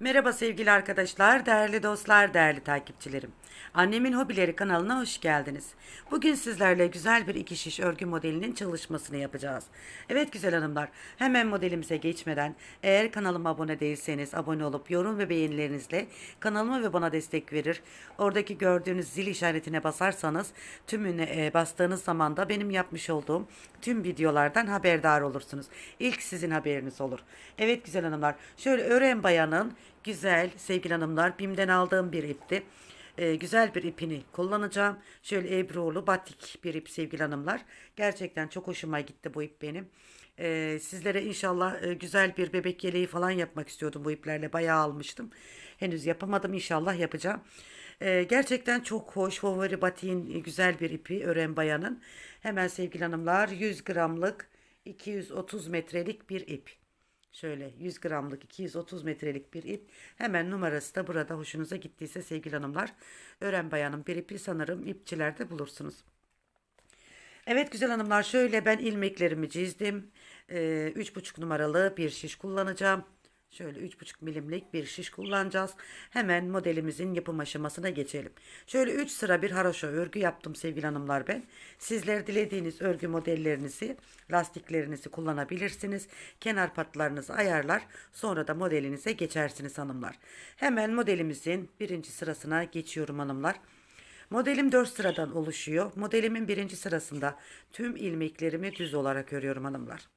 Merhaba sevgili arkadaşlar, değerli dostlar, değerli takipçilerim. Annemin Hobileri kanalına hoş geldiniz. Bugün sizlerle güzel bir iki şiş örgü modelinin çalışmasını yapacağız. Evet güzel hanımlar, hemen modelimize geçmeden eğer kanalıma abone değilseniz abone olup yorum ve beğenilerinizle kanalıma ve bana destek verir. Oradaki gördüğünüz zil işaretine basarsanız tümüne e, bastığınız zaman da benim yapmış olduğum tüm videolardan haberdar olursunuz. İlk sizin haberiniz olur. Evet güzel hanımlar, şöyle ören bayanın güzel sevgili hanımlar BİM'den aldığım bir ipti. Ee, güzel bir ipini kullanacağım. Şöyle Ebru'lu batik bir ip sevgili hanımlar. Gerçekten çok hoşuma gitti bu ip benim. Ee, sizlere inşallah e, güzel bir bebek yeleği falan yapmak istiyordum bu iplerle. Bayağı almıştım. Henüz yapamadım inşallah yapacağım. Ee, gerçekten çok hoş favori batiğin e, güzel bir ipi ören bayanın. Hemen sevgili hanımlar 100 gramlık 230 metrelik bir ip. Şöyle 100 gramlık 230 metrelik bir ip. Hemen numarası da burada hoşunuza gittiyse sevgili hanımlar. Ören bayanın bir ipi sanırım ipçilerde bulursunuz. Evet güzel hanımlar şöyle ben ilmeklerimi çizdim. Ee, üç buçuk numaralı bir şiş kullanacağım. Şöyle üç buçuk milimlik bir şiş kullanacağız. Hemen modelimizin yapım aşamasına geçelim. Şöyle 3 sıra bir haroşa örgü yaptım sevgili hanımlar ben. Sizler dilediğiniz örgü modellerinizi, lastiklerinizi kullanabilirsiniz. Kenar patlarınızı ayarlar. Sonra da modelinize geçersiniz hanımlar. Hemen modelimizin birinci sırasına geçiyorum hanımlar. Modelim 4 sıradan oluşuyor. Modelimin birinci sırasında tüm ilmeklerimi düz olarak örüyorum hanımlar.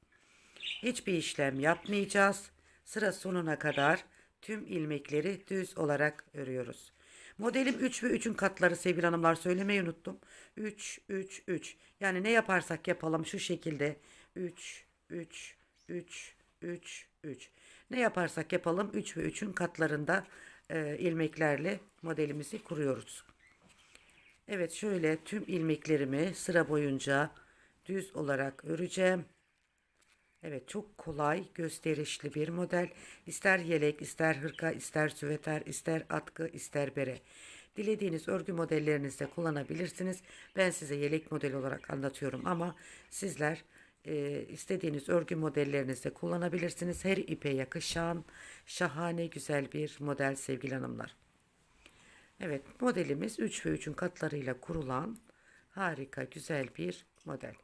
Hiçbir işlem yapmayacağız. Sıra sonuna kadar tüm ilmekleri düz olarak örüyoruz. Modelim 3 ve 3'ün katları sevgili hanımlar söylemeyi unuttum. 3, 3, 3. Yani ne yaparsak yapalım şu şekilde 3, 3, 3, 3, 3. Ne yaparsak yapalım 3 ve 3'ün katlarında e, ilmeklerle modelimizi kuruyoruz. Evet şöyle tüm ilmeklerimi sıra boyunca düz olarak öreceğim. Evet çok kolay gösterişli bir model. İster yelek, ister hırka, ister süveter, ister atkı, ister bere. Dilediğiniz örgü modellerinizde kullanabilirsiniz. Ben size yelek modeli olarak anlatıyorum ama sizler e, istediğiniz örgü modellerinizde kullanabilirsiniz. Her ipe yakışan şahane güzel bir model sevgili hanımlar. Evet modelimiz 3 ve 3'ün katlarıyla kurulan harika güzel bir model.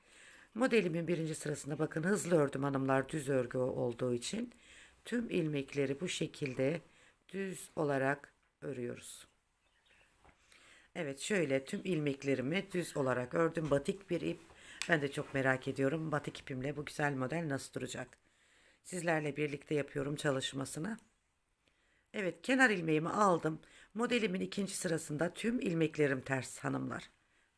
Modelimin birinci sırasında bakın hızlı ördüm hanımlar düz örgü olduğu için tüm ilmekleri bu şekilde düz olarak örüyoruz. Evet şöyle tüm ilmeklerimi düz olarak ördüm batik bir ip. Ben de çok merak ediyorum batik ipimle bu güzel model nasıl duracak. Sizlerle birlikte yapıyorum çalışmasını. Evet kenar ilmeğimi aldım. Modelimin ikinci sırasında tüm ilmeklerim ters hanımlar.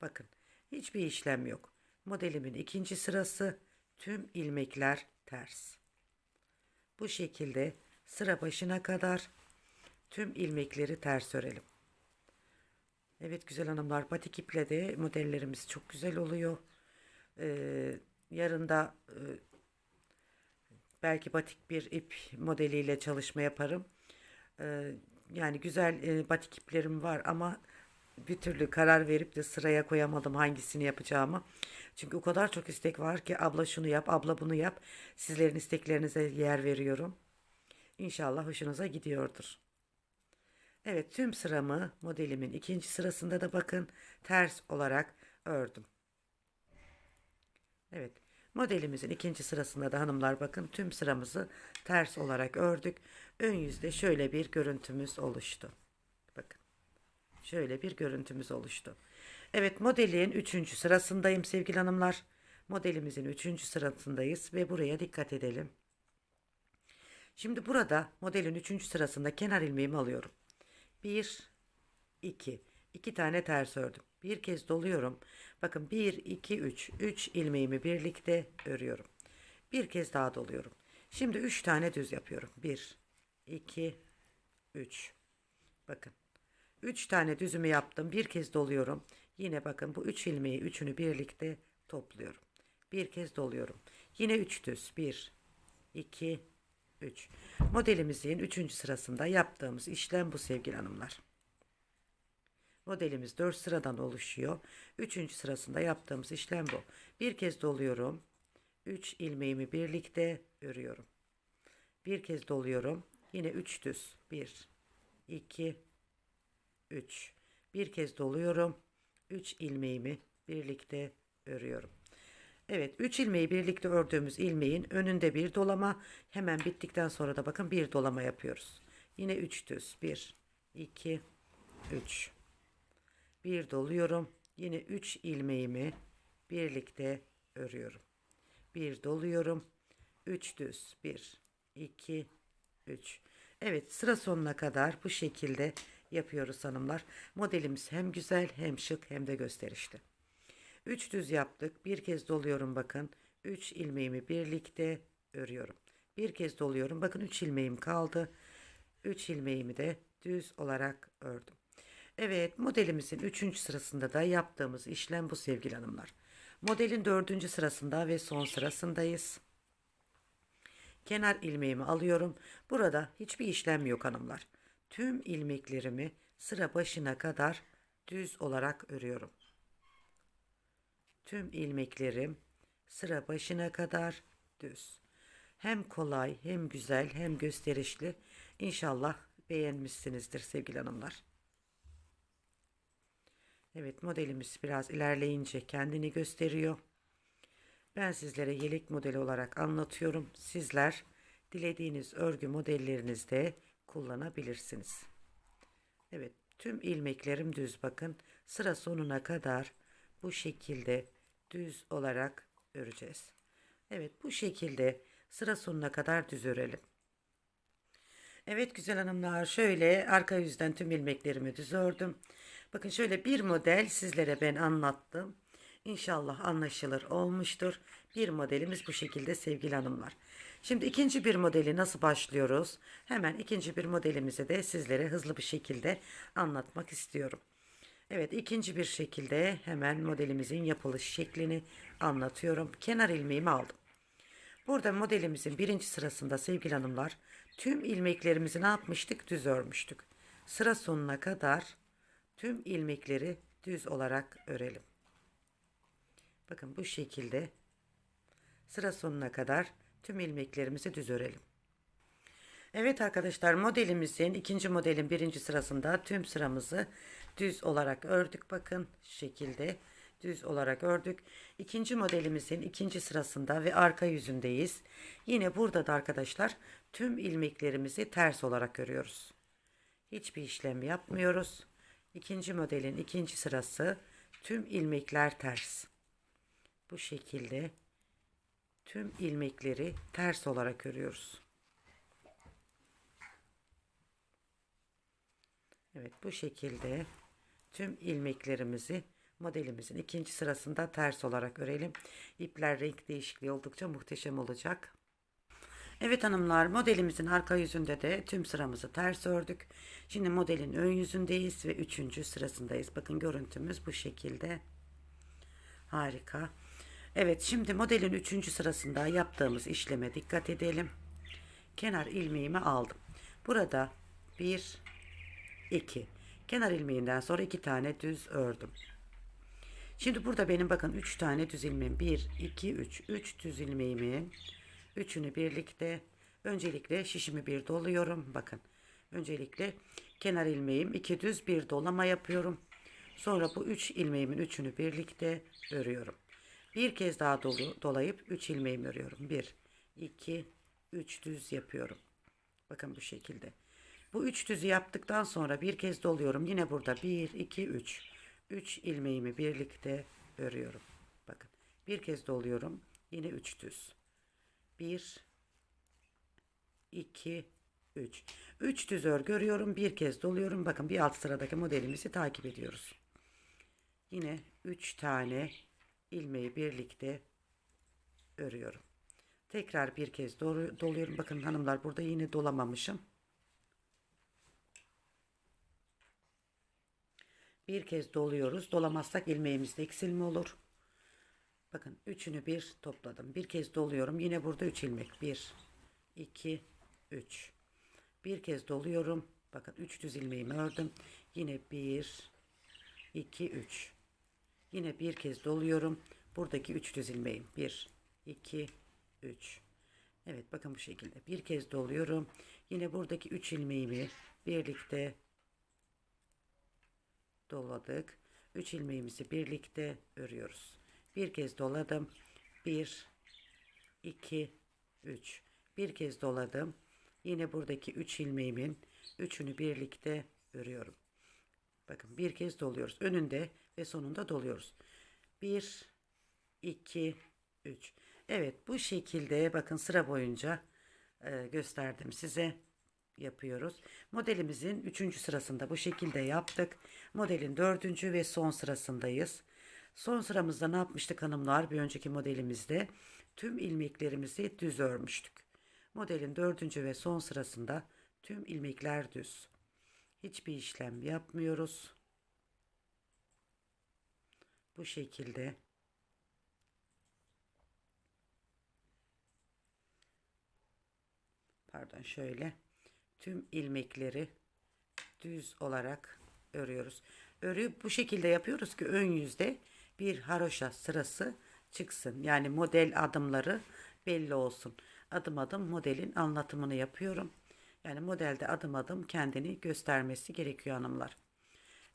Bakın hiçbir işlem yok. Modelimin ikinci sırası tüm ilmekler ters. Bu şekilde sıra başına kadar tüm ilmekleri ters örelim. Evet güzel hanımlar batik iple de modellerimiz çok güzel oluyor. Ee, yarın da e, belki batik bir ip modeliyle çalışma yaparım. Ee, yani güzel e, batik iplerim var ama bir türlü karar verip de sıraya koyamadım hangisini yapacağımı. Çünkü o kadar çok istek var ki abla şunu yap, abla bunu yap. Sizlerin isteklerinize yer veriyorum. İnşallah hoşunuza gidiyordur. Evet tüm sıramı modelimin ikinci sırasında da bakın ters olarak ördüm. Evet modelimizin ikinci sırasında da hanımlar bakın tüm sıramızı ters olarak ördük. Ön yüzde şöyle bir görüntümüz oluştu. Bakın şöyle bir görüntümüz oluştu. Evet modelin 3. sırasındayım sevgili hanımlar. Modelimizin 3. sırasındayız ve buraya dikkat edelim. Şimdi burada modelin 3. sırasında kenar ilmeğimi alıyorum. 1 2 2 tane ters ördüm. Bir kez doluyorum. Bakın 1 2 3 3 ilmeğimi birlikte örüyorum. Bir kez daha doluyorum. Şimdi 3 tane düz yapıyorum. 1 2 3 Bakın 3 tane düzümü yaptım. Bir kez doluyorum. Yine bakın bu 3 ilmeği üçünü birlikte topluyorum. Bir kez doluyorum. Yine 3 düz. 1 2 3. Modelimizin 3. sırasında yaptığımız işlem bu sevgili hanımlar. Modelimiz 4 sıradan oluşuyor. 3. sırasında yaptığımız işlem bu. Bir kez doluyorum. 3 ilmeğimi birlikte örüyorum. Bir kez doluyorum. Yine 3 düz. 1, 2, 3. Bir kez doluyorum. 3 ilmeğimi birlikte örüyorum. Evet 3 ilmeği birlikte ördüğümüz ilmeğin önünde bir dolama hemen bittikten sonra da bakın bir dolama yapıyoruz. Yine 3 düz 1 2 3 bir doluyorum. Yine 3 ilmeğimi birlikte örüyorum. Bir doluyorum. 3 düz 1 2 3 Evet sıra sonuna kadar bu şekilde yapıyoruz hanımlar. Modelimiz hem güzel hem şık hem de gösterişli. 3 düz yaptık. Bir kez doluyorum bakın. 3 ilmeğimi birlikte örüyorum. Bir kez doluyorum. Bakın 3 ilmeğim kaldı. 3 ilmeğimi de düz olarak ördüm. Evet modelimizin 3. sırasında da yaptığımız işlem bu sevgili hanımlar. Modelin 4. sırasında ve son sırasındayız. Kenar ilmeğimi alıyorum. Burada hiçbir işlem yok hanımlar. Tüm ilmeklerimi sıra başına kadar düz olarak örüyorum. Tüm ilmeklerim sıra başına kadar düz. Hem kolay hem güzel hem gösterişli. İnşallah beğenmişsinizdir sevgili hanımlar. Evet modelimiz biraz ilerleyince kendini gösteriyor. Ben sizlere yelek modeli olarak anlatıyorum. Sizler dilediğiniz örgü modellerinizde kullanabilirsiniz. Evet tüm ilmeklerim düz bakın. Sıra sonuna kadar bu şekilde düz olarak öreceğiz. Evet bu şekilde sıra sonuna kadar düz örelim. Evet güzel hanımlar şöyle arka yüzden tüm ilmeklerimi düz ördüm. Bakın şöyle bir model sizlere ben anlattım. İnşallah anlaşılır olmuştur. Bir modelimiz bu şekilde sevgili hanımlar. Şimdi ikinci bir modeli nasıl başlıyoruz? Hemen ikinci bir modelimizi de sizlere hızlı bir şekilde anlatmak istiyorum. Evet ikinci bir şekilde hemen modelimizin yapılış şeklini anlatıyorum. Kenar ilmeğimi aldım. Burada modelimizin birinci sırasında sevgili hanımlar tüm ilmeklerimizi ne yapmıştık? Düz örmüştük. Sıra sonuna kadar tüm ilmekleri düz olarak örelim. Bakın bu şekilde sıra sonuna kadar tüm ilmeklerimizi düz örelim. Evet arkadaşlar modelimizin ikinci modelin birinci sırasında tüm sıramızı düz olarak ördük. Bakın şekilde düz olarak ördük. İkinci modelimizin ikinci sırasında ve arka yüzündeyiz. Yine burada da arkadaşlar tüm ilmeklerimizi ters olarak örüyoruz. Hiçbir işlem yapmıyoruz. İkinci modelin ikinci sırası tüm ilmekler ters. Bu şekilde tüm ilmekleri ters olarak örüyoruz. Evet bu şekilde tüm ilmeklerimizi modelimizin ikinci sırasında ters olarak örelim. İpler renk değişikliği oldukça muhteşem olacak. Evet hanımlar modelimizin arka yüzünde de tüm sıramızı ters ördük. Şimdi modelin ön yüzündeyiz ve üçüncü sırasındayız. Bakın görüntümüz bu şekilde. Harika. Evet şimdi modelin üçüncü sırasında yaptığımız işleme dikkat edelim. Kenar ilmeğimi aldım. Burada bir, iki. Kenar ilmeğinden sonra iki tane düz ördüm. Şimdi burada benim bakın üç tane düz ilmeğim. Bir, iki, üç. Üç düz ilmeğimi üçünü birlikte öncelikle şişimi bir doluyorum. Bakın öncelikle kenar ilmeğim iki düz bir dolama yapıyorum. Sonra bu üç ilmeğimin üçünü birlikte örüyorum. Bir kez daha dolu, dolayıp 3 ilmeğimi örüyorum. 1, 2, 3 düz yapıyorum. Bakın bu şekilde. Bu 3 düzü yaptıktan sonra bir kez doluyorum. Yine burada 1, 2, 3. 3 ilmeğimi birlikte örüyorum. Bakın bir kez doluyorum. Yine 3 düz. 1, 2, 3. 3 düz örgü örüyorum. Bir kez doluyorum. Bakın bir alt sıradaki modelimizi takip ediyoruz. Yine 3 tane ilmeği birlikte örüyorum. Tekrar bir kez doğru, doluyorum. Bakın hanımlar burada yine dolamamışım. Bir kez doluyoruz. Dolamazsak ilmeğimizde eksilme olur. Bakın üçünü bir topladım. Bir kez doluyorum. Yine burada üç ilmek. Bir, iki, üç. Bir kez doluyorum. Bakın üç düz ilmeğimi ördüm. Yine bir, iki, üç. Yine bir kez doluyorum. Buradaki üç düz ilmeğim. 1, 2, 3. Evet bakın bu şekilde. Bir kez doluyorum. Yine buradaki 3 ilmeğimi birlikte doladık. 3 ilmeğimizi birlikte örüyoruz. Bir kez doladım. 1 2 3 bir kez doladım. Yine buradaki 3 ilmeğimin üçünü birlikte örüyorum. Bakın bir kez doluyoruz. Önünde ve sonunda doluyoruz. 1 2 3 Evet bu şekilde bakın sıra boyunca e, gösterdim size yapıyoruz. Modelimizin 3. sırasında bu şekilde yaptık. Modelin 4. ve son sırasındayız. Son sıramızda ne yapmıştık hanımlar? Bir önceki modelimizde tüm ilmeklerimizi düz örmüştük. Modelin 4. ve son sırasında tüm ilmekler düz. Hiçbir işlem yapmıyoruz. Bu şekilde pardon şöyle tüm ilmekleri düz olarak örüyoruz. Örüyü bu şekilde yapıyoruz ki ön yüzde bir haroşa sırası çıksın. Yani model adımları belli olsun. Adım adım modelin anlatımını yapıyorum. Yani modelde adım adım kendini göstermesi gerekiyor hanımlar.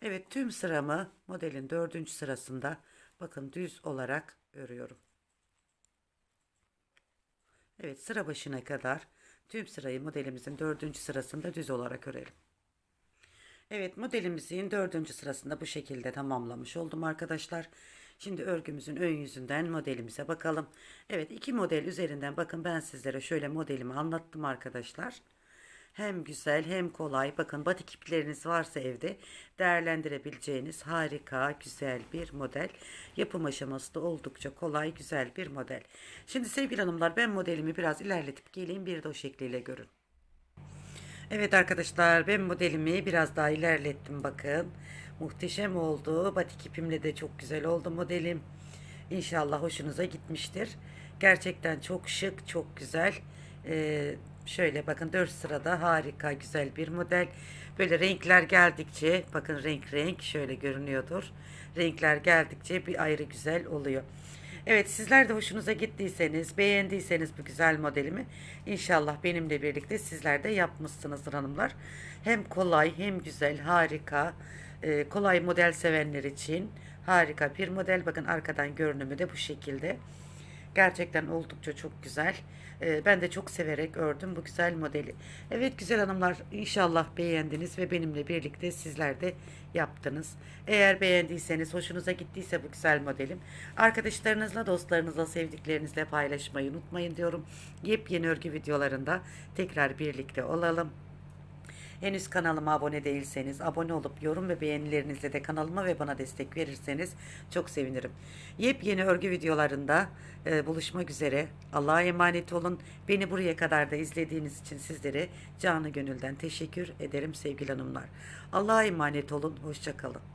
Evet tüm sıramı modelin dördüncü sırasında bakın düz olarak örüyorum. Evet sıra başına kadar tüm sırayı modelimizin dördüncü sırasında düz olarak örelim. Evet modelimizin dördüncü sırasında bu şekilde tamamlamış oldum arkadaşlar. Şimdi örgümüzün ön yüzünden modelimize bakalım. Evet iki model üzerinden bakın ben sizlere şöyle modelimi anlattım arkadaşlar. Hem güzel hem kolay. Bakın batik ipleriniz varsa evde değerlendirebileceğiniz harika güzel bir model. Yapım aşaması da oldukça kolay güzel bir model. Şimdi sevgili hanımlar ben modelimi biraz ilerletip geleyim bir de o şekliyle görün. Evet arkadaşlar ben modelimi biraz daha ilerlettim bakın. Muhteşem oldu. Batik ipimle de çok güzel oldu modelim. İnşallah hoşunuza gitmiştir. Gerçekten çok şık, çok güzel. Ee, şöyle bakın 4 sırada harika, güzel bir model. Böyle renkler geldikçe bakın renk renk şöyle görünüyordur. Renkler geldikçe bir ayrı güzel oluyor. Evet sizler de hoşunuza gittiyseniz, beğendiyseniz bu güzel modelimi inşallah benimle birlikte sizler de yapmışsınızdır hanımlar. Hem kolay hem güzel, harika, e, kolay model sevenler için harika bir model. Bakın arkadan görünümü de bu şekilde. Gerçekten oldukça çok güzel. Ee, ben de çok severek ördüm bu güzel modeli. Evet güzel hanımlar inşallah beğendiniz ve benimle birlikte sizler de yaptınız. Eğer beğendiyseniz, hoşunuza gittiyse bu güzel modelim arkadaşlarınızla, dostlarınızla, sevdiklerinizle paylaşmayı unutmayın diyorum. Yepyeni örgü videolarında tekrar birlikte olalım. Henüz kanalıma abone değilseniz abone olup yorum ve beğenilerinizle de kanalıma ve bana destek verirseniz çok sevinirim. Yepyeni örgü videolarında e, buluşmak üzere. Allah'a emanet olun. Beni buraya kadar da izlediğiniz için sizlere canı gönülden teşekkür ederim sevgili hanımlar. Allah'a emanet olun. Hoşçakalın.